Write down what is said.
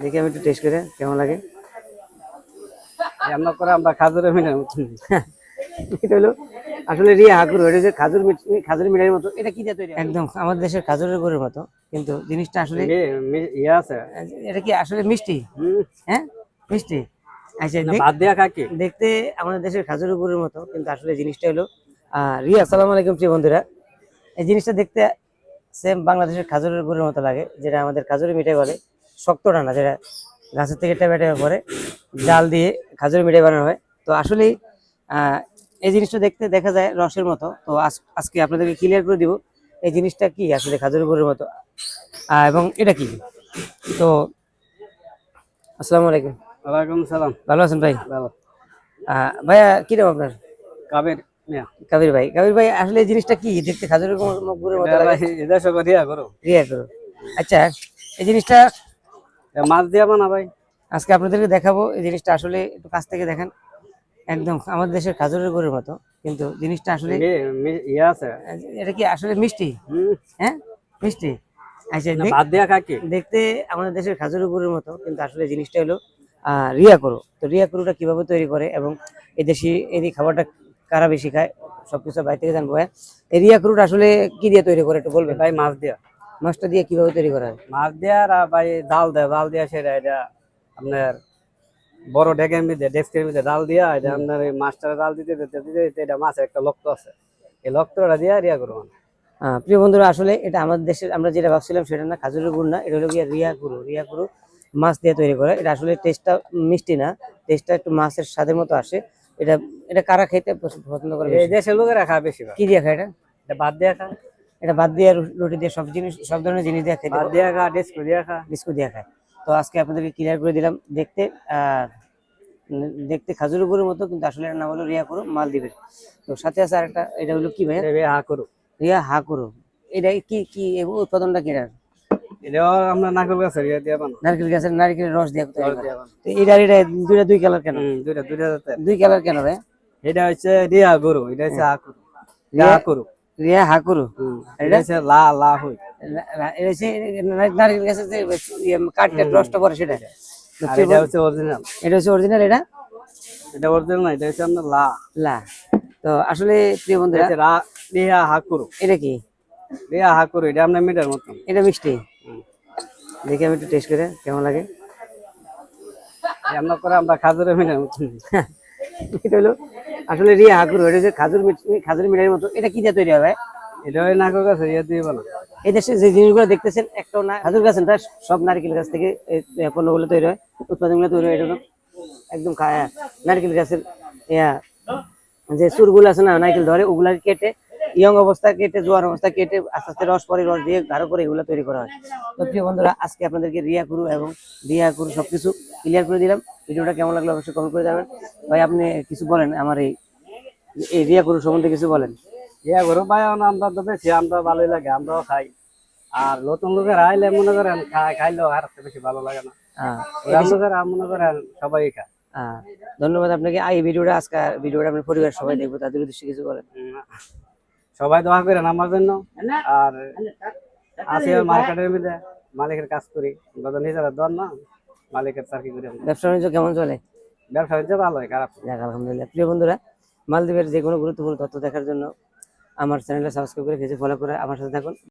দেখি আমি একটু টেস্ট করে কেমন লাগে? রান্না করে আমরা মতন। এটা হলো আসলে রিয়া হাকুর এটা যে খাজুর খাজুর মিঠাইয়ের মতো। এটা কি দিয়ে তৈরি একদম আমাদের দেশের খাজুরের গুড়ের মতো কিন্তু জিনিসটা আসলে ইয়ে আছে। এটা কি আসলে মিষ্টি? হ্যাঁ? মিষ্টি। আচ্ছা ভাত দিয়া দেখতে আমাদের দেশের খাজুরের গুড়ের মতো কিন্তু আসলে জিনিসটা হলো রিয়া আসসালামু আলাইকুম প্রিয় বন্ধুরা। এই জিনিসটা দেখতে সেম বাংলাদেশের খাজুরের গুড়ের মতো লাগে যেটা আমাদের খাজুরের মিঠাই বলে। শক্ত ডানা যেটা গাছের থেকে টেপে টেপে পরে জাল দিয়ে খাজুর মিঠাই বানানো হয়। তো আসলেই এই জিনিসটা দেখতে দেখা যায় রসের মতো। তো আজ- আজকে আপনাদেরকে ক্লিয়ার করে দিব এই জিনিসটা কি আসলে খাজুর গুড়ের মতো? এবং এটা কি? তো আসসালামু আলাইকুম। ওয়ালাইকুম সালাম। ভালো আছেন ভাই? ভালো। আহ, ভাইয়া কি নাম আপনার? কাবের কাবির ভাই। কাবির ভাই আসলে এই জিনিসটা কি? দেখতে খাজুরের মো- গুড়ের মতো করো রিয়া করো আচ্ছা এই জিনিসটা মাছ দিয়া বানা ভাই। আজকে আপনাদেরকে দেখাবো এই জিনিসটা আসলে একটু কাছ থেকে দেখেন। একদম আমাদের দেশের খাজুরের গুড়ের মতো কিন্তু জিনিসটা আসলে ইয়ে এটা কি আসলে মিষ্টি? হ্যাঁ? মিষ্টি? আচ্ছা দেখতে আমাদের দেশের খাজুরের গুড়ের মতো কিন্তু আসলে জিনিসটা হলো আহ, রিয়া করো তো রিয়া করোটা কীভাবে তৈরি করে এবং এই দেশি এই খাবারটা কারা বেশি খায় সবকিছু বাইরে থেকে জানব হ্যাঁ? এই রিয়া করোটা আসলে কি দিয়ে তৈরি করে একটু বলবে ভাই মাছ দিয়া। মাছটা দিয়ে কীভাবে তৈরি করা হয়? মাছ দিয়া আর ভাই ডাল দেয় ডাল দিয়া সেটা এটা আপনার বড় ডেকের মধ্যে ডেস্কের মধ্যে ডাল দিয়া এটা আপনার এই মাছটা ডাল দিতে দিতে দিতে দিতে এটা মাছের একটা লক্ত আছে। এই লক্তটা দিয়া রিয়া করব আহ, প্রিয় বন্ধুরা আসলে এটা আমাদের দেশের আমরা যেটা ভাবছিলাম সেটা না খাজুরের গুড় না এটা হলো গিয়ে রিয়া গুরু রিয়া গুরু মাছ দিয়ে তৈরি করে। এটা আসলে টেস্টটা মিষ্টি না টেস্টটা একটু মাছের স্বাদের মতো আসে। এটা এটা কারা খেতে পছন্দ করে এই দেশের লোকেরা খায় বেশি কি দিয়ে খায় এটা? এটা ভাত দিয়া খায়। এটা বাদ দিয়ে রুটি দিয়ে সব জিনিস সব ধরনের জিনিস দিয়ে খেতে দিয়া খা ডেস্ক দিয়া খা। বিস্কুট দিয়ে খায় তো আজকে আপনাদেরকে ক্লিয়ার করে দিলাম দেখতে দেখতে খাজুর গুড়ের মতো কিন্তু আসলে এর নাম হলো রিয়া করো মালদ্বীপের। তো সাথে আছে আরেকটা এটা হলো কি ভাই এটা হা করু রিয়া হা করো এটা কি কি উৎপাদনটা কি এটার? আমরা নারকেল গাছের ইয়ে দিয়া নারকেল গাছের নারকেলের রস দিয়ে। তো এটা এটা দুইটা দুই কালার কেন? দুইটা দুইটা দুই কালার কেন ভাই এটা হচ্ছে রিয়া গরু এটা হচ্ছে হা করু রিয়া রিয়া- করু রিয়া হাকুরু। এটা? লা লা হই। এটা না- নারকেল গাছের যে ইয়ে কাঠটা রসটা পরে সেটা। এটা হচ্ছে অরিজিনাল এটা হচ্ছে অরিজিনাল এটা? এটা অরিজিনাল না এটা হচ্ছে আপনার লা। লা। তো আসলে প্রিয় বন্ধুরা রা রিয়া হাকুরু। এটা কি? রিয়া হাকুরু এটা আপনার মিটার মতন। এটা মিষ্টি। দেখি আমি একটু টেস্ট করে কেমন লাগে? রান্না করে আমরা খাজুরের মিটার মতন। এটা হলো আসলে রিয়া হাকুর এটা যে খাজুর খাজুর মিঠাইয়ের মতো এটা কি দিয়ে তৈরি হবে এটা হয় নারকেল গাছ রিয়া দিয়ে বলো এই দেশে যে জিনিসগুলো দেখতেছেন একটাও না খাজুর গাছ সব নারকেল গাছ থেকে পণ্যগুলো তৈরি হয় উৎপাদনগুলো তৈরি হয় এটা একদম খা- নারকেল গাছের ইয়া যে চুরগুলো আছে না নারকেল ধরে ওগুলা কেটে ইয়ং অবস্থা কেটে জোয়ার অবস্থা কেটে আস্তে আস্তে রস পরে রস দিয়ে গাঢ় করে এগুলো তৈরি করা হয়। তো প্রিয় বন্ধুরা আজকে আপনাদেরকে রিয়া করু এবং রিয়া করু সবকিছু ক্লিয়ার করে দিলাম। ভিডিওটা কেমন লাগল অবশ্যই কমেন্ট করে যাবেন ভাই আপনি কিছু বলেন আমার এই এই রিয়া করু সম্বন্ধে কিছু বলেন। রিয়া গরু ভাই আমরা তো বেশি আমরা ভালোই লাগে আমরাও খাই। আর নতুন লোকের আইলে মনে করেন খাই খাইলেও আর বেশি ভালো লাগে না। মনে করেন সবাই খায়। ধন্যবাদ আপনাকে। এই ভিডিওটা আজকে ভিডিওটা আপনার পরিবার সবাই দেখব তাদের উদ্দেশ্যে কিছু বলেন। সবাই দোয়া করেন আমার জন্য। আর আসি মার্কেটের মধ্যে মালিকের কাজ করি। গত হিসাবে দর না মালিকের চাকরি করি ব্যবসা বাণিজ্য কেমন চলে? ব্যবসা বাণিজ্য ভালো হয় খারাপ। যাক আলহামদুলিল্লাহ। প্রিয় বন্ধুরা মালদ্বীপের যে কোনো গুরুত্বপূর্ণ তথ্য দেখার জন্য আমার চ্যানেলটা সাবস্ক্রাইব করে ফেসে ফলো করে আমার সাথে থাকুন।